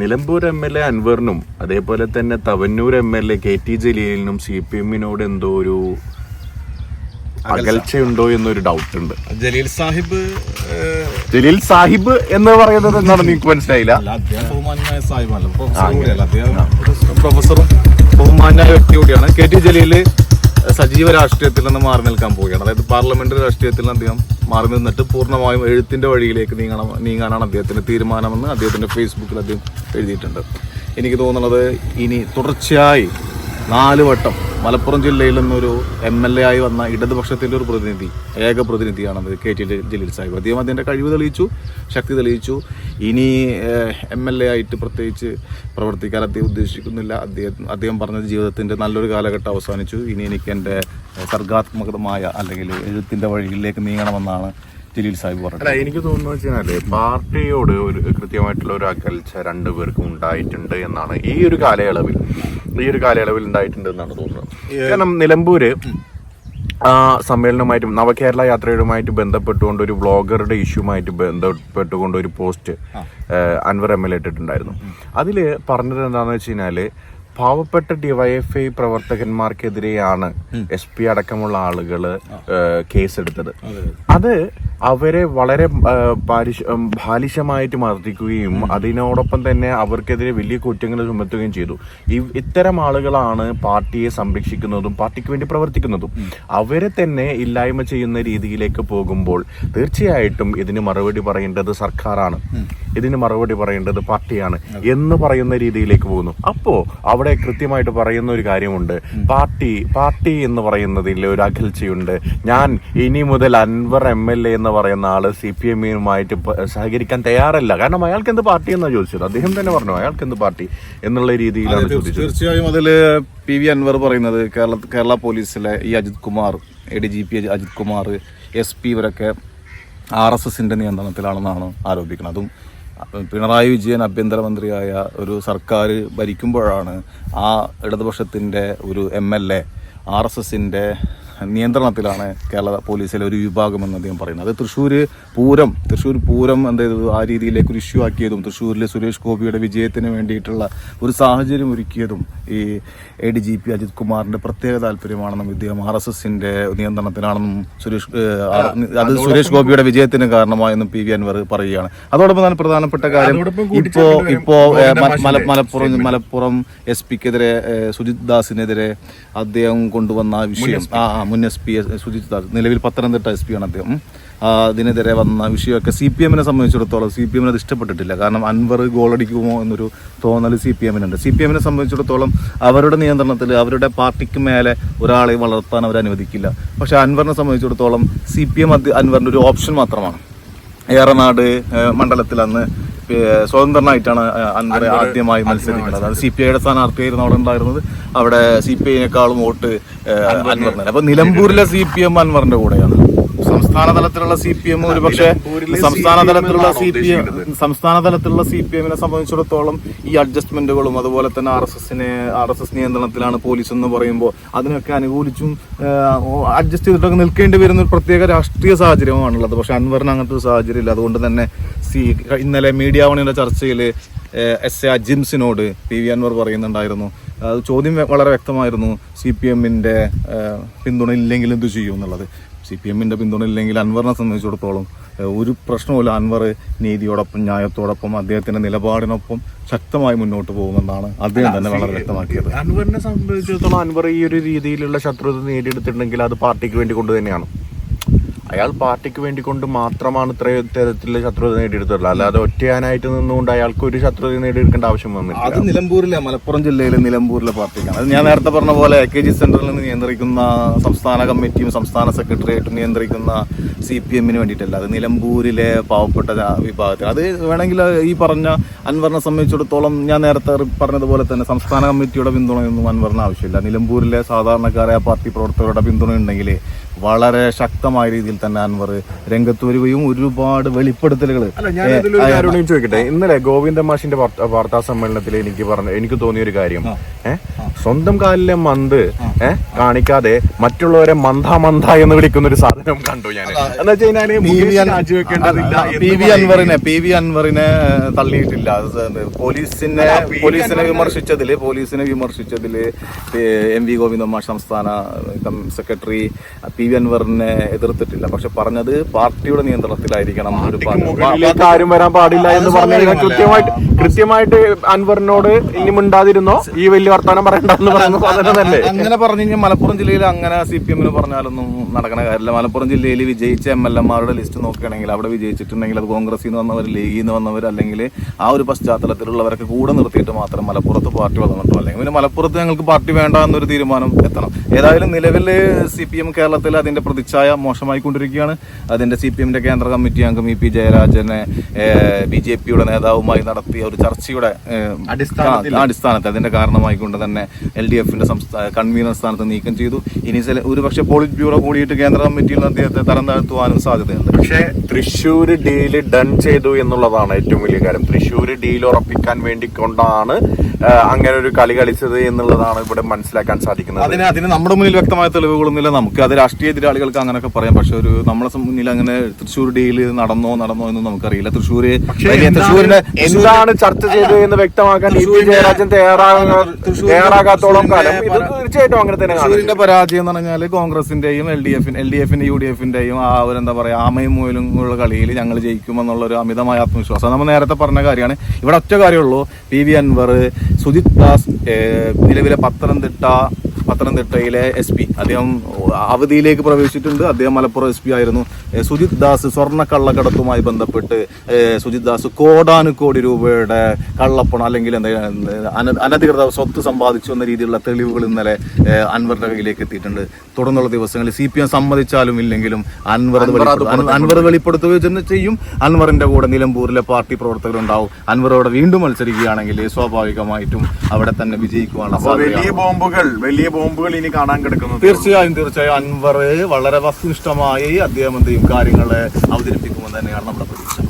Nilambur M L A അൻവറിനും അതേപോലെ തന്നെ Thavanur M L A K T ജലീലിനും C P എമ്മിനോട് എന്തോ ഒരു അകൽച്ചയുണ്ടോ എന്നൊരു ഡൗട്ട് ഉണ്ട്. ജലീൽ സാഹിബ് ജലീൽ സാഹിബ് എന്ന് പറയുന്നത് എന്താണ് നിങ്ങൾക്ക് മനസ്സിലായില്ല. പ്രൊഫസറും ബഹുമാനായ വ്യക്തി കൂടിയാണ്. കെ ടി ജലീൽ സജീവ രാഷ്ട്രീയത്തിൽ നിന്ന് മാറി നിൽക്കാൻ പോവുകയാണ്. അതായത് പാർലമെന്ററി രാഷ്ട്രീയത്തിൽ അദ്ദേഹം മാറി നിന്നിട്ട് പൂർണമായും എഴുത്തിന്റെ വഴിയിലേക്ക് നീങ്ങണം നീങ്ങാനാണ് അദ്ദേഹത്തിന്റെ തീരുമാനമെന്ന് അദ്ദേഹത്തിന്റെ ഫേസ്ബുക്കിൽ അദ്ദേഹം എഴുതിയിട്ടുണ്ട്. എനിക്ക് തോന്നുന്നത് ഇനി തുടർച്ചയായി നാല് വട്ടം മലപ്പുറം ജില്ലയിൽ നിന്നൊരു എം എൽ എ ആയി വന്ന ഇടതുപക്ഷത്തിന്റെ ഒരു പ്രതിനിധി ഏക പ്രതിനിധിയാണത് കെ ടി ജലീൽ സാഹിബ്. അദ്ദേഹം അതിന്റെ കഴിവ് തെളിയിച്ചു ശക്തി തെളിയിച്ചു. ഇനി എം എൽ എ ആയിട്ട് പ്രത്യേകിച്ച് പ്രവർത്തിക്കാൻ അദ്ദേഹം ഉദ്ദേശിക്കുന്നില്ല. അദ്ദേഹം അദ്ദേഹം പറഞ്ഞത് ജീവിതത്തിന്റെ നല്ലൊരു കാലഘട്ടം അവസാനിച്ചു. ഇനി എനിക്ക് എന്റെ സർഗാത്മകമായ അല്ലെങ്കിൽ എഴുത്തിന്റെ വഴിയിലേക്ക് നീങ്ങണമെന്നാണ് ജലീൽ സാഹിബ് പറഞ്ഞത്. അല്ല എനിക്ക് തോന്നുന്നത് വെച്ചാൽ പാർട്ടിയോട് ഒരു കൃത്യമായിട്ടുള്ള ഒരു അകൽച്ച രണ്ടുപേർക്കും ഉണ്ടായിട്ടുണ്ട് എന്നാണ് ഈ ഒരു കാലയളവിൽ ഈ ഒരു കാലയളവിൽ ഉണ്ടായിട്ടുണ്ട് എന്നാണ് തോന്നുന്നത്. കാരണം നിലമ്പൂര് ആ സമ്മേളനവുമായിട്ടും നവകേരള യാത്രയുമായിട്ട് ബന്ധപ്പെട്ടുകൊണ്ട് ഒരു വ്ളോഗറുടെ ഇഷ്യൂമായിട്ട് ബന്ധപ്പെട്ടുകൊണ്ട് ഒരു post Anvar M L A ഇട്ടിട്ടുണ്ടായിരുന്നു. അതിൽ പറഞ്ഞത് എന്താണെന്ന് വെച്ച് കഴിഞ്ഞാൽ പാവപ്പെട്ട ഡി വൈ എഫ് ഐ പ്രവർത്തകന്മാർക്കെതിരെയാണ് എസ് പി അടക്കമുള്ള ആളുകൾ കേസെടുത്തത്. അത് അവരെ വളരെ ഉം, ബാലിശമായിട്ട് മർദ്ദിക്കുകയും അതിനോടൊപ്പം തന്നെ അവർക്കെതിരെ വലിയ കുറ്റങ്ങൾ ചുമത്തുകയും ചെയ്തു. ഇത്തരം ആളുകളാണ് പാർട്ടിയെ സംരക്ഷിക്കുന്നതും പാർട്ടിക്ക് വേണ്ടി പ്രവർത്തിക്കുന്നതും. അവരെ തന്നെ ഇല്ലായ്മ ചെയ്യുന്ന രീതിയിലേക്ക് പോകുമ്പോൾ തീർച്ചയായിട്ടും ഇതിന് മറുപടി പറയേണ്ടത് സർക്കാരാണ്. ഇതിന് മറുപടി പറയേണ്ടത് പാർട്ടിയാണ് എന്ന് പറയുന്ന രീതിയിലേക്ക് പോകുന്നു. അപ്പോ അവിടെ കൃത്യമായിട്ട് പറയുന്ന ഒരു കാര്യമുണ്ട്. പാർട്ടി പാർട്ടി എന്ന് പറയുന്നതിൽ ഒരു അകൽച്ചയുണ്ട് ഞാൻ ഇനി മുതൽ അൻവർ എം എൽ എ എന്ന് പറയുന്ന ആൾ സി പി എമ്മിനുമായിട്ട് സഹകരിക്കാൻ തയ്യാറല്ല. കാരണം അയാൾക്ക് എന്ത് പാർട്ടി എന്നാണ് ചോദിച്ചത്? അദ്ദേഹം തന്നെ പറഞ്ഞു അയാൾക്ക് എന്ത് പാർട്ടി എന്നുള്ള രീതിയിലാണ് ചോദിച്ചത്. തീർച്ചയായും അതിൽ പി വി അൻവർ പറയുന്നത് കേരള കേരള പോലീസിലെ ഈ Ajith Kumar A D G P Ajith Kumar S P ഇവരൊക്കെ ആർ എസ് എസിന്റെ നിയന്ത്രണത്തിലാണെന്നാണ് ആരോപിക്കുന്നത്. അതും പിണറായി വിജയൻ ആഭ്യന്തരമന്ത്രിയായ ഒരു സർക്കാർ ഭരിക്കുമ്പോഴാണ് ആ ഇടതുപക്ഷത്തിന്റെ ഒരു M L A R S എസിന്റെ നിയന്ത്രണത്തിലാണ് കേരള പോലീസിലെ ഒരു വിഭാഗം എന്ന് അദ്ദേഹം പറയുന്നത്. അത് തൃശ്ശൂർ പൂരം തൃശ്ശൂർ പൂരം എന്ത് ചെയ്തത്? ആ രീതിയിലേക്ക് ഒരു ഇഷ്യൂ ആക്കിയതും തൃശ്ശൂരിലെ സുരേഷ് ഗോപിയുടെ വിജയത്തിന് വേണ്ടിയിട്ടുള്ള ഒരു സാഹചര്യം ഒരുക്കിയതും ഈ A D G P Ajith കുമാറിന്റെ പ്രത്യേക താല്പര്യമാണെന്നും ഇദ്ദേഹം ആർ എസ് എസിന്റെ നിയന്ത്രണത്തിലാണെന്നും സുരേഷ് അത് സുരേഷ് ഗോപിയുടെ വിജയത്തിന് കാരണമായെന്നും പി വി അൻവർ പറയുകയാണ്. അതോടൊപ്പം തന്നെ പ്രധാനപ്പെട്ട കാര്യം ഇപ്പോ ഇപ്പോ മലപ്പുറം മലപ്പുറം എസ് പിക്കെതിരെ സുജിത് ദാസിനെതിരെ അദ്ദേഹം കൊണ്ടുവന്ന ആ വിഷയം ആ, മുൻ എസ് പി സുജിത് നിലവിൽ പത്തനംതിട്ട എസ് ആണ് അദ്ദേഹം. അതിനെതിരെ വന്ന വിഷയമൊക്കെ സി പി എമ്മിനെ സംബന്ധിച്ചിടത്തോളം സി പി എമ്മിന് അത് ഇഷ്ടപ്പെട്ടിട്ടില്ല. കാരണം അൻവർ ഗോളടിക്കുമോ എന്നൊരു തോന്നൽ സി പി എമ്മിനുണ്ട്. സി പി എമ്മിനെ സംബന്ധിച്ചിടത്തോളം അവരുടെ നിയന്ത്രണത്തിൽ അവരുടെ പാർട്ടിക്ക് മേലെ ഒരാളെ വളർത്താൻ അവർ അനുവദിക്കില്ല പക്ഷെ അൻവറിനെ സംബന്ധിച്ചിടത്തോളം സി പി എം അൻവറിന്റെ ഒരു ഓപ്ഷൻ മാത്രമാണ്. ഏറനാട് മണ്ഡലത്തിൽ അന്ന് സ്വതന്ത്രനായിട്ടാണ് അൻവറെ അൻവർ ആദ്യമായി മത്സരിക്കുന്നത്. അത് സി പി ഐയുടെ സ്ഥാനാർത്ഥിയായിരുന്നു അവിടെ ഉണ്ടായിരുന്നത്. അവിടെ സി പി ഐനേക്കാളും വോട്ട് അൻവറിനാണ് അൻവറിന്. അപ്പൊ നിലമ്പൂരിലെ സി പി എം അൻവറിന്റെ കൂടെയാണ്. സംസ്ഥാന തലത്തിലുള്ള സി പി എം ഒരുപക്ഷെ സംസ്ഥാന തലത്തിലുള്ള സി പി എം സംസ്ഥാന തലത്തിലുള്ള സി പി എമ്മിനെ സംബന്ധിച്ചിടത്തോളം ഈ അഡ്ജസ്റ്റ്മെന്റുകളും അതുപോലെ തന്നെ ആർ എസ് എസിനെ ആർ എസ് എസ് നിയന്ത്രണത്തിലാണ് പോലീസ് എന്ന് പറയുമ്പോൾ അതിനൊക്കെ അനുകൂലിച്ചും അഡ്ജസ്റ്റ് ചെയ്തിട്ടൊക്കെ നിൽക്കേണ്ടി വരുന്ന ഒരു പ്രത്യേക രാഷ്ട്രീയ സാഹചര്യമാണുള്ളത്. പക്ഷെ അൻവറിന് അങ്ങനത്തെ ഒരു സാഹചര്യം ഇല്ല അതുകൊണ്ട് തന്നെ സി ഇന്നലെ മീഡിയ വണിയുടെ ചർച്ചയിൽ എസ് എ അജിംസിനോട് പി വി അൻവർ പറയുന്നുണ്ടായിരുന്നു. അത് ചോദ്യം വളരെ വ്യക്തമായിരുന്നു. സി പി എമ്മിന്റെ പിന്തുണ ഇല്ലെങ്കിൽ എന്ത് ചെയ്യും എന്നുള്ളത്. സി പി എമ്മിന്റെ പിന്തുണ ഇല്ലെങ്കിൽ അൻവറിനെ സംബന്ധിച്ചിടത്തോളം ഒരു പ്രശ്നവുമില്ല. അൻവർ നീതിയോടൊപ്പം ന്യായത്തോടൊപ്പം അദ്ദേഹത്തിന്റെ നിലപാടിനൊപ്പം ശക്തമായി മുന്നോട്ട് പോകുമെന്നാണ് അദ്ദേഹം തന്നെ വളരെ വ്യക്തമാക്കിയത്. അൻവറിനെ സംബന്ധിച്ചിടത്തോളം അൻവർ ഈ ഒരു രീതിയിലുള്ള ശത്രുത നേടിയെടുത്തിട്ടുണ്ടെങ്കിൽ അത് പാർട്ടിക്ക് വേണ്ടി കൊണ്ട് തന്നെയാണ്. അയാൾ പാർട്ടിക്ക് വേണ്ടി കൊണ്ട് മാത്രമാണ് ഇത്രയും തരത്തിലുള്ള ശത്രുത നേടിയെടുത്തുള്ളത് അല്ലാതെ ഒറ്റയാനായിട്ട് നിന്നുകൊണ്ട് അയാൾക്ക് ഒരു ശത്രുത നേടിയെടുക്കേണ്ട ആവശ്യം വന്നിട്ടില്ല അത് നിലമ്പൂരിലെ മലപ്പുറം ജില്ലയിലെ നിലമ്പൂരിലെ പാർട്ടിക്കാണ്. അത് ഞാൻ നേരത്തെ പറഞ്ഞ പോലെ എ കെ ജി സെന്ററിൽ നിന്ന് നിയന്ത്രിക്കുന്ന സംസ്ഥാന കമ്മിറ്റിയും സംസ്ഥാന സെക്രട്ടേറിയറ്റും നിയന്ത്രിക്കുന്ന സി പി എമ്മിന് വേണ്ടിയിട്ടല്ല. അത് നിലമ്പൂരിലെ പാവപ്പെട്ട വിഭാഗത്തിൽ. അത് വേണമെങ്കിൽ ഈ പറഞ്ഞ അൻവറിനെ സംബന്ധിച്ചിടത്തോളം ഞാൻ നേരത്തെ പറഞ്ഞതുപോലെ തന്നെ സംസ്ഥാന കമ്മിറ്റിയുടെ പിന്തുണയൊന്നും അൻവറിന് ആവശ്യമില്ല. നിലമ്പൂരിലെ സാധാരണക്കാരായ പാർട്ടി പ്രവർത്തകരുടെ പിന്തുണ ഉണ്ടെങ്കിൽ വളരെ ശക്തമായ രീതിയിൽ തന്നെ അൻവർ രംഗത്ത് വരികയും ഒരുപാട് വെളിപ്പെടുത്തലുകൾ ചോദിക്കട്ടെ. ഇന്നലെ ഗോവിന്ദ മാഷിന്റെ വാർത്താ സമ്മേളനത്തിൽ എനിക്ക് പറഞ്ഞു എനിക്ക് തോന്നിയ ഒരു കാര്യം സ്വന്തം കാലിലെ മന്ത് ഏഹ് കാണിക്കാതെ മറ്റുള്ളവരെ മന്ദ മന്ദ എന്ന് വിളിക്കുന്ന ഒരു സാധനം കണ്ടു ഞാൻ. എന്താ വെച്ച് കഴിഞ്ഞാൽ മുകേഷ് രാജിവെക്കേണ്ടതില്ല പി വി അൻവറിനെ പി വി അൻവറിനെ തള്ളിയിട്ടില്ല. പോലീസിനെ പോലീസിനെ വിമർശിച്ചതിൽ പോലീസിനെ വിമർശിച്ചതിൽ എം വി ഗോവിന്ദമാർ സംസ്ഥാന സെക്രട്ടറി പി വി അൻവറിനെ എതിർത്തിട്ടില്ല. പക്ഷെ പറഞ്ഞത് പാർട്ടിയുടെ നിയന്ത്രണത്തിലായിരിക്കണം ഒരു പാർട്ടി- ആരും വരാൻ പാടില്ല എന്ന് പറഞ്ഞു കൃത്യമായിട്ട് കൃത്യമായിട്ട് അൻവറിനോട് ഇനി മിണ്ടാതിരുന്നോ? ഈ വലിയ വർത്തമാനം പറയണ്ടെന്ന് പറഞ്ഞു പറഞ്ഞതല്ലേ അങ്ങനെ പറഞ്ഞു കഴിഞ്ഞാൽ മലപ്പുറം ജില്ലയിൽ അങ്ങനെ സി പി എമ്മിന് പറഞ്ഞാലൊന്നും നടക്കണ കാര്യമില്ല. മലപ്പുറം ജില്ലയിൽ വിജയിച്ച എം എൽ എമാരുടെ ലിസ്റ്റ് നോക്കുകയാണെങ്കിൽ അവിടെ വിജയിച്ചിട്ടുണ്ടെങ്കിൽ അത് കോൺഗ്രസിൽ നിന്ന് വന്നവർ ലീഗിൽ നിന്ന് വന്നവർ അല്ലെങ്കിൽ ആ ഒരു പശ്ചാത്തലത്തിലുള്ളവരൊക്കെ കൂടെ നിർത്തിയിട്ട് മാത്രം മലപ്പുറത്ത് പാർട്ടി വന്നിട്ടോ അല്ലെങ്കിൽ പിന്നെ മലപ്പുറത്ത് ഞങ്ങൾക്ക് പാർട്ടി വേണ്ട എന്നൊരു തീരുമാനം എത്തണം. ഏതായാലും നിലവിൽ സി പി എം കേരളത്തിൽ അതിന്റെ പ്രതിച്ഛായ മോശമായിക്കൊണ്ടിരിക്കുകയാണ് അതിന്റെ സി പി എമ്മിന്റെ കേന്ദ്ര കമ്മിറ്റി അംഗം ഇ പി ജയരാജനെ ബി ജെ പിയുടെ നേതാവുമായി നടത്തിയ ഒരു ചർച്ചയുടെ അടിസ്ഥാനത്തിൽ. അതിന്റെ കാരണമായിക്കൊണ്ട് തന്നെ എൽ ഡി എഫിന്റെ സംസ്ഥാന കൺവീനർ സ്ഥാനത്ത് നീക്കം ചെയ്തു. ഇനി ചില ഒരുപക്ഷെ പോളിറ്റ് ബ്യൂറോ കൂടിയിട്ട് കേന്ദ്ര കമ്മിറ്റിയിൽ നിന്ന് അദ്ദേഹത്തെ തരം താഴ്ത്തുവാനും സാധ്യതയുണ്ട്. പക്ഷേ തൃശ്ശൂർ ഡീൽ ഡൺ ചെയ്തു എന്നുള്ളതാണ് ഏറ്റവും വലിയ കാര്യം. തൃശ്ശൂർ ഡീൽ ഉറപ്പിക്കാൻ വേണ്ടി കൊണ്ടാണ് അങ്ങനെ ഒരു കളി കളിച്ചത് എന്നുള്ളതാണ് ഇവിടെ മനസ്സിലാക്കാൻ സാധിക്കുന്നത്. അതിന് അതിന് നമ്മുടെ മുന്നിൽ വ്യക്തമായ തെളിവുകളൊന്നുമില്ല. നമുക്ക് അത് രാഷ്ട്രീയ എതിരാളികൾക്ക് അങ്ങനെയൊക്കെ പറയാം. പക്ഷെ ഒരു നമ്മളെ മുന്നിൽ അങ്ങനെ തൃശ്ശൂർ ഡീൽ നടന്നോ നടന്നോ എന്ന് നമുക്കറിയില്ല. തൃശ്ശൂര് തൃശ്ശൂരിനെ എന്താണ് ചർച്ച ചെയ്തത് എന്ന് വ്യക്തമാക്കാൻ ജയരാജൻ തയ്യാറാകാ തയ്യാറാകാത്തോളം കാലം. ഇത് തീർച്ചയായിട്ടും അങ്ങനെ തന്നെ തൃശ്ശൂരിന്റെ പരാജയം എന്ന് പറഞ്ഞാൽ കോൺഗ്രസിന്റെയും എൽ ഡി എഫിന്റെ എൽ ഡി എഫിന്റെ യു ഡി എഫിന്റെയും ആ ഒരു എന്താ പറയാ ആമയും മൂലും ഉള്ള കളിയിൽ ഞങ്ങൾ ജയിക്കുമെന്നുള്ള ഒരു അമിതമായ ആത്മവിശ്വാസം. നമ്മൾ നേരത്തെ പറഞ്ഞ കാര്യമാണ്. ഇവിടെ ഒറ്റ കാര്യമുള്ളൂ പി വി അൻവർ സുജിത് ദാസ് നിലവിലെ പത്തനംതിട്ട പത്തനംതിട്ടയിലെ എസ് പി. അദ്ദേഹം അവധിയിലേക്ക് പ്രവേശിച്ചിട്ടുണ്ട്. അദ്ദേഹം മലപ്പുറം എസ് പി ആയിരുന്നു. സുജിത് ദാസ് സ്വർണ കള്ളക്കടത്തുമായി ബന്ധപ്പെട്ട് സുജിത് ദാസ് കോടാനുകോടി രൂപയുടെ കള്ളപ്പണം അല്ലെങ്കിൽ എന്താ അനധികൃത സ്വത്ത് സമ്പാദിച്ചു എന്ന രീതിയിലുള്ള തെളിവുകൾ ഇന്നലെ അൻവറിന്റെ കയ്യിലേക്ക് എത്തിയിട്ടുണ്ട്. തുടർന്നുള്ള ദിവസങ്ങളിൽ സി പി എം സമ്മതിച്ചാലും ഇല്ലെങ്കിലും അൻവർ. അൻവർ വെളിപ്പെടുത്തുകയും തന്നെ ചെയ്യും. അൻവറിന്റെ കൂടെ നിലമ്പൂരിലെ പാർട്ടി പ്രവർത്തകരുണ്ടാവും. അൻവറോടെ വീണ്ടും മത്സരിക്കുകയാണെങ്കിൽ സ്വാഭാവികമായിട്ടും അവിടെ തന്നെ വിജയിക്കുവാനുള്ള അപ്പൊ വലിയ ബോംബുകൾ വലിയ ബോംബുകൾ ഇനി കാണാൻ കിടക്കുന്നത്? തീർച്ചയായും തീർച്ചയായും. അൻവർ വളരെ വസ്തുനിഷ്ഠമായി അദ്ദേഹം എന്തെയും കാര്യങ്ങളെ അവതരിപ്പിക്കുമെന്ന് തന്നെയാണ് നമ്മുടെ പ്രതീക്ഷ.